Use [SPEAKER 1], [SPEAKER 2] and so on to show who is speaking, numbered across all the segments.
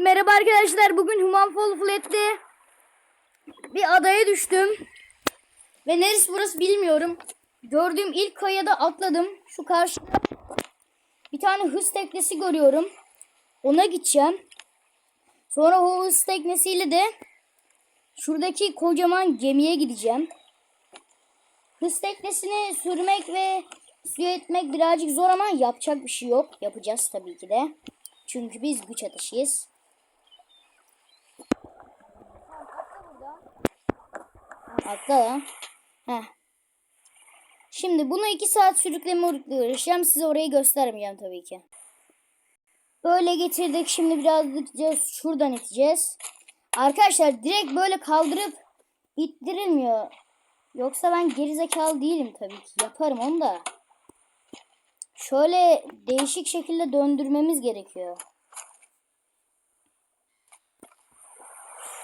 [SPEAKER 1] Merhaba arkadaşlar. Bugün Human Fall Flat'te bir adaya düştüm. Ve neresi burası bilmiyorum. Gördüğüm ilk kayada atladım. Şu karşıda bir tane hız teknesi görüyorum. Ona gideceğim. Sonra o hız teknesiyle de şuradaki kocaman gemiye gideceğim. Hız teknesini sürmek ve suya etmek birazcık zor ama yapacak bir şey yok. Yapacağız tabii ki de. Çünkü biz güç atışıyız. Atla lan. Heh. Şimdi bunu iki saat sürükleme uğraşacağım. Size orayı göstermeyeceğim tabii ki. Böyle getirdik. Şimdi birazcık şuradan iteceğiz. Arkadaşlar direkt böyle kaldırıp ittirilmiyor. Yoksa ben gerizekalı değilim tabii ki. Yaparım onu da. Şöyle değişik şekilde döndürmemiz gerekiyor.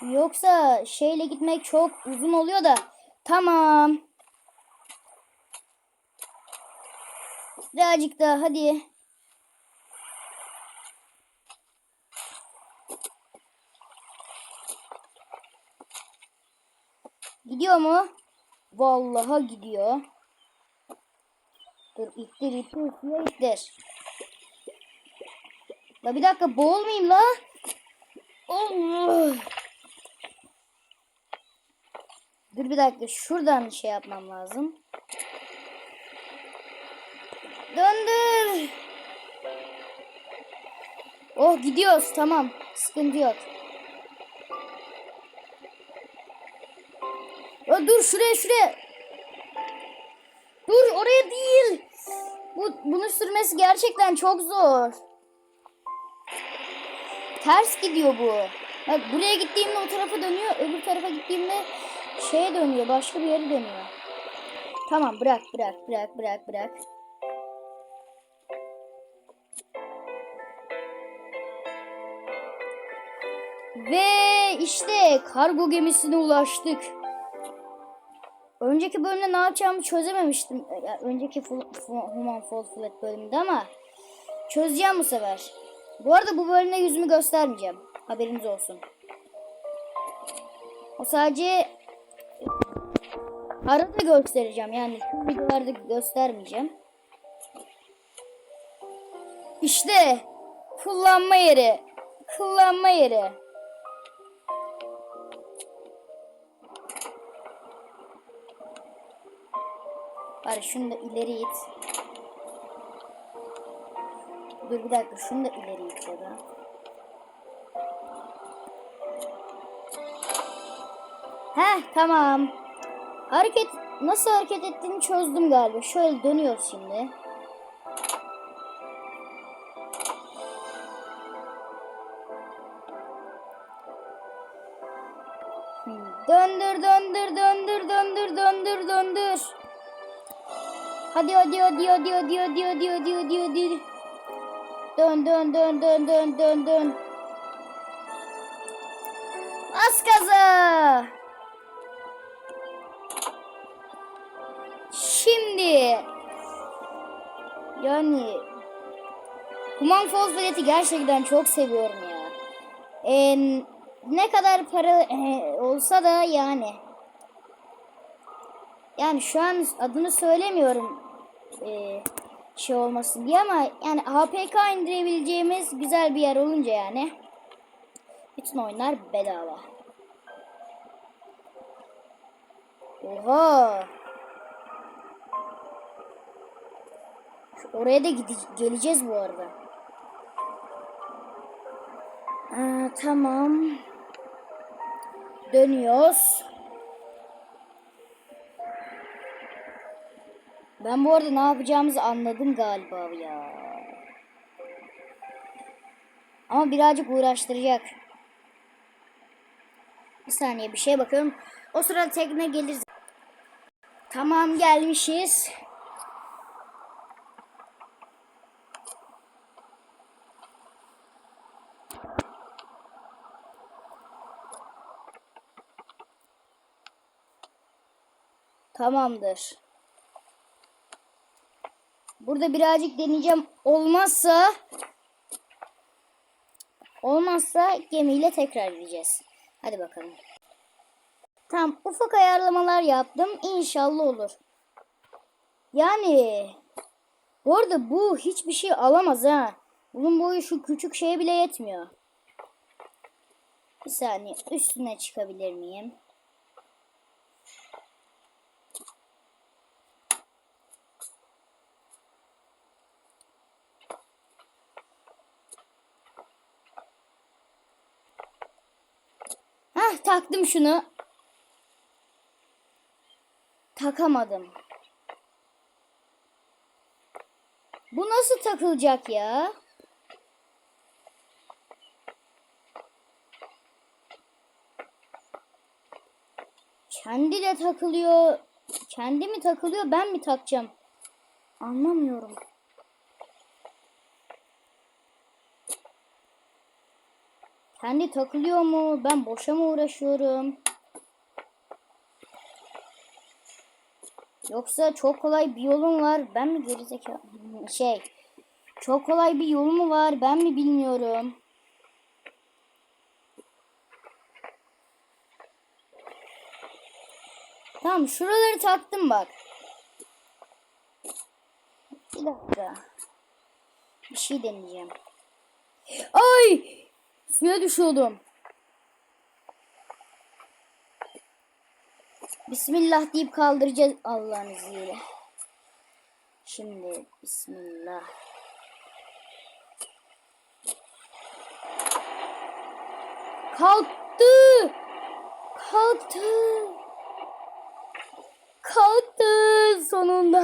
[SPEAKER 1] Yoksa şeyle gitmek çok uzun oluyor da. Tamam. Birazcık daha hadi. Gidiyor mu? Vallahi gidiyor. Dur ittir ittir suya ittir. La bir dakika boğulmayayım la. Allah. Dur bir dakika şuradan şey yapmam lazım. Döndür. Oh gidiyoruz tamam. Sıkıntı yok. Ya dur şuraya şuraya. Dur oraya değil. Bu bunu sürmesi gerçekten çok zor. Ters gidiyor bu. Bak buraya gittiğimde o tarafa dönüyor. Öbür tarafa gittiğimde şeye dönüyor. Başka bir yere dönüyor. Tamam bırak bırak bırak bırak bırak. Ve işte kargo gemisine ulaştık. Önceki bölümde ne yapacağımı çözememiştim. Ya, önceki full, full, Human Fall Flat bölümünde ama çözeceğim bu sefer. Bu arada bu bölümde yüzümü göstermeyeceğim. Haberiniz olsun. O sadece arada göstereceğim. Yani şu videolarda göstermeyeceğim. İşte kullanma yeri. Kullanma yeri. Bari şunu da ileri it. Dur bir dakika şunu da ileri it ya da. Heh tamam. Hareket nasıl hareket ettiğini çözdüm galiba. Şöyle dönüyoruz şimdi. Döndür döndür döndür döndür döndür döndür. Hadi hadi hadi hadi hadi hadi hadi hadi hadi hadi. Dön dön dön dön dön dön dön. Bas gaza. Şimdi yani Human Flat'i gerçekten çok seviyorum ya. Ee, ne kadar para e, olsa da yani yani şu an adını söylemiyorum e, şey olmasın diye ama yani APK indirebileceğimiz güzel bir yer olunca yani bütün oyunlar bedava. Oha. Oraya da geleceğiz bu arada. Aa, tamam. Dönüyoruz. Ben bu arada ne yapacağımızı anladım galiba ya. Ama birazcık uğraştıracak. Bir saniye bir şeye bakıyorum. O sırada tekne gelir. Tamam gelmişiz. Tamamdır. Burada birazcık deneyeceğim. Olmazsa Olmazsa gemiyle tekrar gideceğiz. Hadi bakalım. Tamam ufak ayarlamalar yaptım. İnşallah olur. Yani bu arada bu hiçbir şey alamaz ha. Bunun boyu şu küçük şeye bile yetmiyor. Bir saniye üstüne çıkabilir miyim? Hah taktım şunu. Takamadım. Bu nasıl takılacak ya? Kendi de takılıyor. Kendi mi takılıyor ben mi takacağım? Anlamıyorum. Kendi takılıyor mu? Ben boşa mı uğraşıyorum? Yoksa çok kolay bir yolum var. Ben mi gerizekalı? Şey. Çok kolay bir yolu mu var? Ben mi bilmiyorum. Tamam şuraları taktım bak. Bir dakika. Bir şey deneyeceğim. Ay! Suya düşüyordum. Bismillah deyip kaldıracağız Allah'ın izniyle. Şimdi Bismillah. Kalktı. Kalktı. Kalktı sonunda.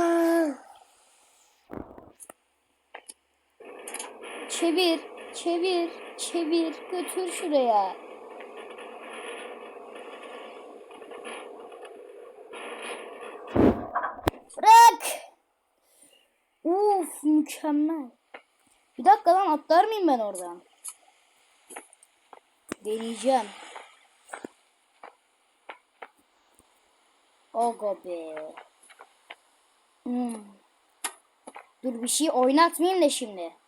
[SPEAKER 1] Çevir, çevir, çevir. Götür şuraya. Bırak. Uf mükemmel. Bir dakika lan atlar mıyım ben oradan? Deneyeceğim. Ogo be. Hmm. Dur bir şey oynatmayayım da şimdi.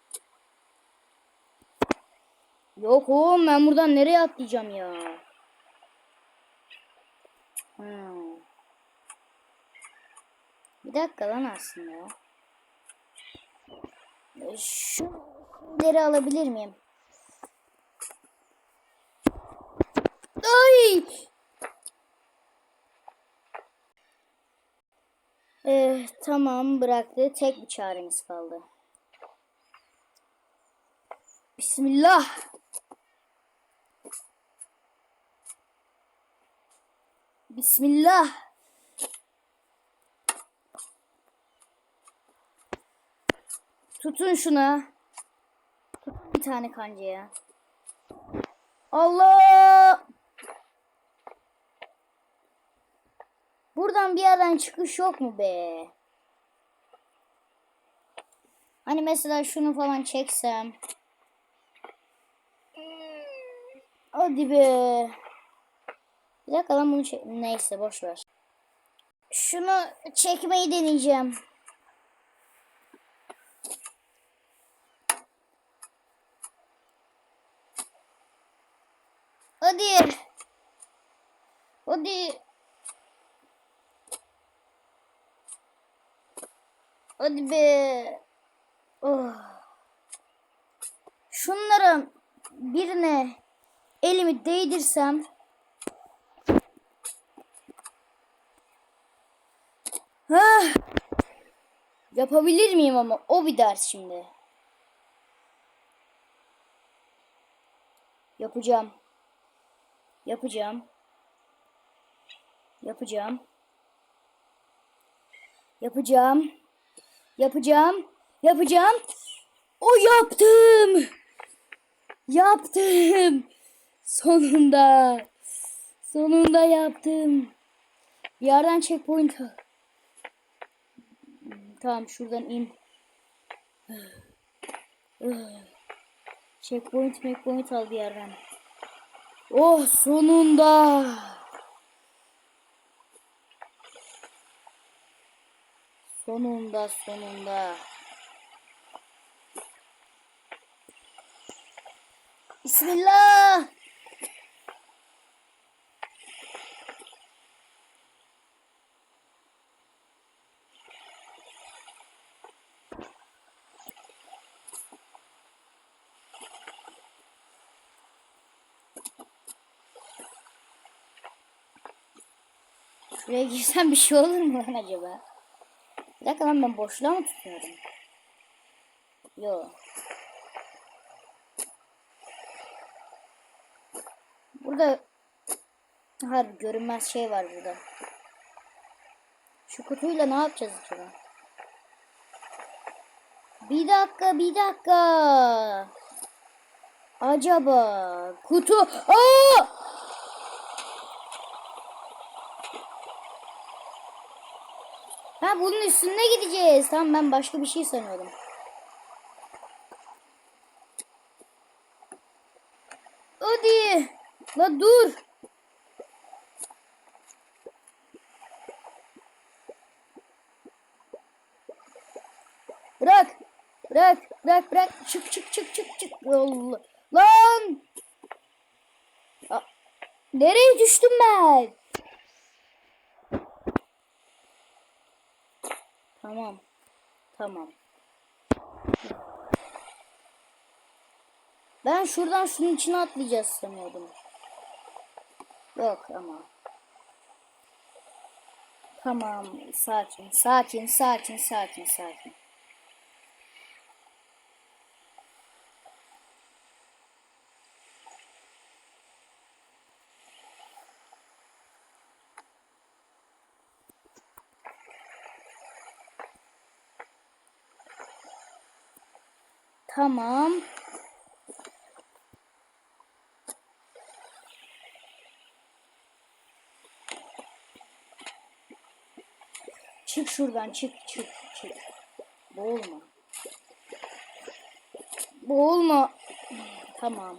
[SPEAKER 1] Yok oğlum ben buradan nereye atlayacağım ya? Hmm. Bir dakika lan aslında. Şu şeyleri alabilir miyim? Ay! Eh, tamam bıraktı. Tek bir çaremiz kaldı. Bismillah. Bismillah. Tutun şuna. Tutun bir tane kancaya. Allah! Buradan bir yerden çıkış yok mu be? Hani mesela şunu falan çeksem. Hadi be. Bir dakika lan bunu çek... Neyse boş ver. Şunu çekmeyi deneyeceğim. Hadi. Hadi. Hadi be. Oh. Şunlara birine elimi değdirsem Hah. Yapabilir miyim ama o bir ders şimdi. Yapacağım. Yapacağım. Yapacağım. Yapacağım. Yapacağım. Yapacağım. O yaptım. Yaptım. Sonunda. Sonunda yaptım. Bir yerden checkpoint al. Tamam şuradan in. Checkpoint checkpoint al bir yerden. Oh sonunda. Sonunda sonunda. Bismillah. Şuraya girsem bir şey olur mu lan acaba? Bir dakika lan ben boşluğa mı tutuyorum? Yo. Burada harbi görünmez şey var burada. Şu kutuyla ne yapacağız acaba? Bir dakika, bir dakika. Acaba kutu... Aa! Bunun üstünde gideceğiz. Tamam ben başka bir şey sanıyordum. Hadi. La dur. Bırak. Bırak. Bırak. Bırak. Çık çık çık çık çık. Allah. Lan. Nereye düştüm ben? Tamam. Tamam. Ben şuradan şunun içine atlayacağız sanıyordum. Yok ama. Tamam. Sakin. Sakin. Sakin. Sakin. Sakin. Tamam. Çık şuradan çık çık çık. Boğulma. Boğulma. Tamam.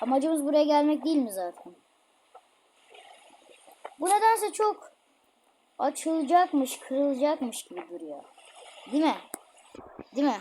[SPEAKER 1] Amacımız buraya gelmek değil mi zaten? Bu nedense çok açılacakmış, kırılacakmış gibi duruyor. Değil mi? Değil mi?